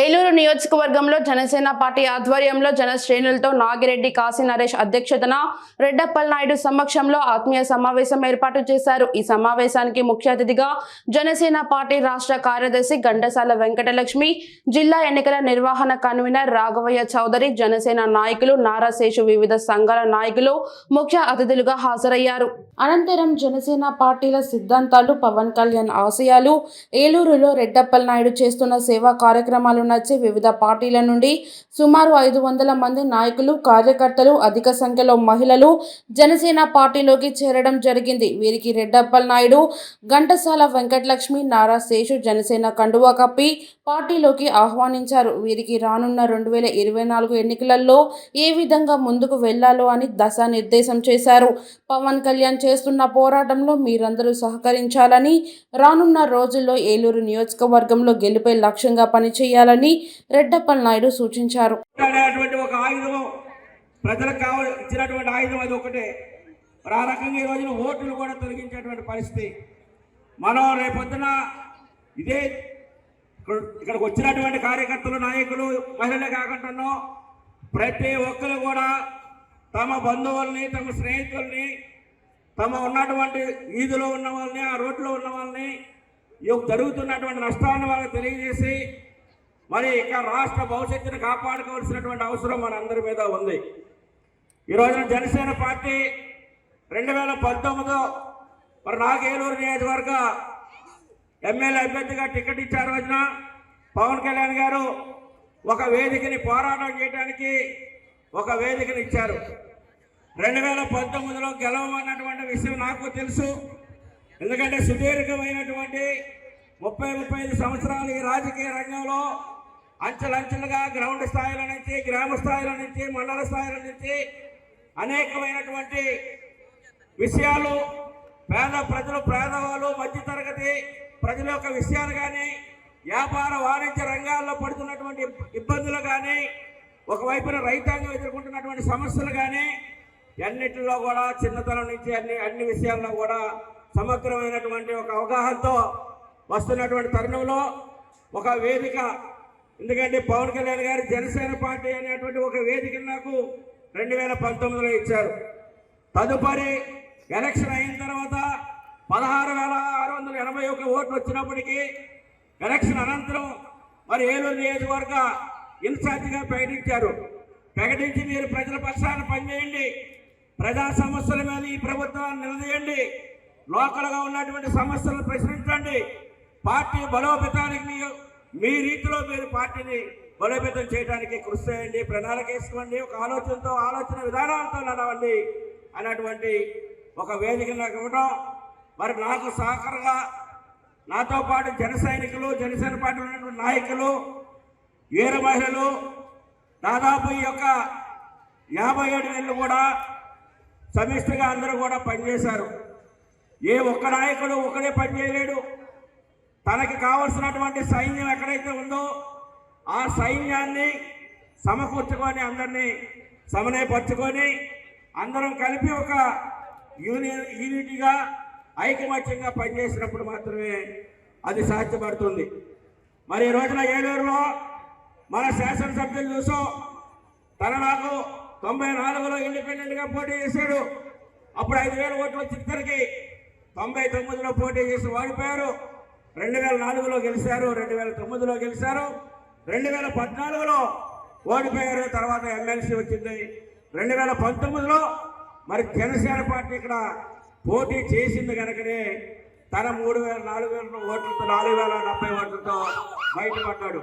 ఏలూరు నియోజకవర్గంలో జనసేన పార్టీ ఆధ్వర్యంలో జనశ్రేణులతో నాగిరెడ్డి కాశీ నరేష్ అధ్యక్షతన రెడ్డప్పల్ నాయుడు సమక్షంలో ఆత్మీయ సమావేశం ఏర్పాటు చేశారు. ఈ సమావేశానికి ముఖ్య అతిథిగా జనసేన పార్టీ రాష్ట్ర కార్యదర్శి గంటసాల వెంకటలక్ష్మి జిల్లా ఎన్నికల నిర్వహణ కన్వీనర్ రాఘవయ్య చౌదరి జనసేన నాయకులు నారాశేషు వివిధ సంఘాల నాయకులు ముఖ్య అతిథులుగా హాజరయ్యారు. అనంతరం జనసేన పార్టీల సిద్ధాంతాలు పవన్ కళ్యాణ్ ఆశయాలు ఏలూరులో రెడ్డప్పల్ నాయుడు చేస్తున్న సేవా కార్యక్రమాలు నచ్చే వివిధ పార్టీల నుండి సుమారు ఐదు వందల మంది నాయకులు కార్యకర్తలు అధిక సంఖ్యలో మహిళలు జనసేన పార్టీలోకి చేరడం జరిగింది. వీరికి రెడ్డప్పల్ నాయుడు ఘంటసాల వెంకటలక్ష్మి నారా శేషు జనసేన కండువా కప్పి పార్టీలోకి ఆహ్వానించారు. వీరికి రానున్న రెండు వేల ఇరవై నాలుగు ఎన్నికలలో ఏ విధంగా ముందుకు వెళ్ళాలో అని దశానిర్దేశం చేశారు. పవన్ కళ్యాణ్ చేస్తున్న పోరాటంలో మీరందరూ సహకరించాలని రానున్న రోజుల్లో ఏలూరు నియోజకవర్గంలో గెలుపే లక్ష్యంగా పనిచేయాలని రెడ్డప్పల్ నాయుడు సూచించారు. ఒక ఆయుధం ప్రజలకు కావాలి ఇచ్చినటువంటి ఆయుధం అది ఒకటే. ఆ రకంగా ఈ రోజున ఓట్లు కూడా తొలగించేటువంటి పరిస్థితి. మనం రేపొద్దున ఇదే ఇక్కడ- ఇక్కడికి వచ్చినటువంటి కార్యకర్తలు నాయకులు మహిళలే కాకుండా ప్రతి ఒక్కరు కూడా తమ బంధువుల్ని తమ స్నేహితుల్ని తమ ఉన్నటువంటి వీధిలో ఉన్న వాళ్ళని ఆ రోడ్లో ఉన్న వాళ్ళని ఈ జరుగుతున్నటువంటి నష్టాన్ని వాళ్ళకి తెలియజేసి మరి ఇక రాష్ట్ర భవిష్యత్తును కాపాడుకోవాల్సినటువంటి అవసరం మనందరి మీద ఉంది. ఈ రోజున జనసేన పార్టీ రెండు వేల పంతొమ్మిదిలో మరి నాగేలూరు నియోజకవర్గ ఎమ్మెల్యే అభ్యర్థిగా టికెట్ ఇచ్చారు. రోజున పవన్ కళ్యాణ్ గారు ఒక వేదికని పోరాటం చేయడానికి ఒక వేదికని ఇచ్చారు. రెండు వేల పంతొమ్మిదిలో గెలవమన్నటువంటి విషయం నాకు తెలుసు. ఎందుకంటే సుదీర్ఘమైనటువంటి ముప్పై ముప్పై ఐదు సంవత్సరాలు ఈ రాజకీయ రంగంలో అంచెలంచెలుగా గ్రౌండ్ స్థాయిల నుంచి గ్రామ స్థాయిల నుంచి మండల స్థాయిల నుంచి అనేకమైనటువంటి విషయాలు పేద ప్రజలు పేదవాళ్ళు మధ్యతరగతి ప్రజల యొక్క విషయాలు కానీ వ్యాపార వాణిజ్య రంగాల్లో పడుతున్నటువంటి ఇబ్బందులు కానీ ఒకవైపున రైతాంగం ఎదుర్కొంటున్నటువంటి సమస్యలు కానీ అన్నిటిలో కూడా చిన్నతనం నుంచి అన్ని అన్ని విషయాల్లో కూడా సమగ్రమైనటువంటి ఒక అవగాహనతో వస్తున్నటువంటి తరుణంలో ఒక వేదిక ఎందుకంటే పవన్ కళ్యాణ్ గారి జనసేన పార్టీ అనేటువంటి ఒక వేదిక నాకు రెండు వేల పంతొమ్మిదిలో ఇచ్చారు. తదుపరి ఎలక్షన్ అయిన తర్వాత పదహారు వేల ఆరు వందల ఎనభై ఒక ఓట్లు వచ్చినప్పటికీ ఎలక్షన్ అనంతరం మరి ఏలూరు నియోజకవర్గ ఇన్ఛార్జిగా ప్రకటించారు. ప్రకటించి మీరు ప్రజల పక్షాన పనిచేయండి. ప్రజా సమస్యల మీద ఈ ప్రభుత్వాన్ని నిలదీయండి. లోకల్గా ఉన్నటువంటి సమస్యలను ప్రశ్నించండి. పార్టీ బలోపేతానికి మీ రీతిలో మీరు పార్టీని బలోపేతం చేయడానికి కృషి చేయండి ప్రణాళిక వేసుకోండి ఒక ఆలోచనతో ఆలోచన విధానాలతో నడవండి అన్నటువంటి ఒక వేదిక నాకు ఇవ్వడం. మరి నాకు సహకారంగా నాతో పాటు జన సైనికులు జనసేన పార్టీ ఉన్నటువంటి నాయకులు వీర మహిళలు దాదాపు ఈ యొక్క యాభై ఏడు నెలలు కూడా సమిష్టిగా అందరూ కూడా పనిచేశారు. ఏ ఒక్క నాయకుడు ఒకడే పనిచేయలేడు. తనకి కావలసినటువంటి సైన్యం ఎక్కడైతే ఉందో ఆ సైన్యాన్ని సమకూర్చుకొని అందరినీ సమన్వయపరుచుకొని అందరం కలిపి ఒక యూని యూనిటీగా ఐకమత్యంగా పనిచేసినప్పుడు మాత్రమే అది సాధ్యపడుతుంది. మరి ఈ రోజున ఏలూరులో మన శాసనసభ్యులు చూసాం తన నాకు తొంభై నాలుగులో ఇండిపెండెంట్గా పోటీ చేశాడు. అప్పుడు ఐదు వేల ఓట్లు వచ్చిన ఇద్దరికి తొంభై తొమ్మిదిలో పోటీ చేసి వాడిపోయారు రెండు వేల నాలుగులో గెలిచారు రెండు వేల తొమ్మిదిలో గెలిచారు రెండు వేల పద్నాలుగులో ఓడిపోయారు తర్వాత ఎమ్మెల్సీ వచ్చింది. రెండు వేల పంతొమ్మిదిలో మరి జనసేన పార్టీ ఇక్కడ పోటీ చేసింది కనుకనే తన మూడు వేల నాలుగు వేల ఓట్లతో నాలుగు వేల డెబ్బై ఓట్లతో బయటపడ్డాడు.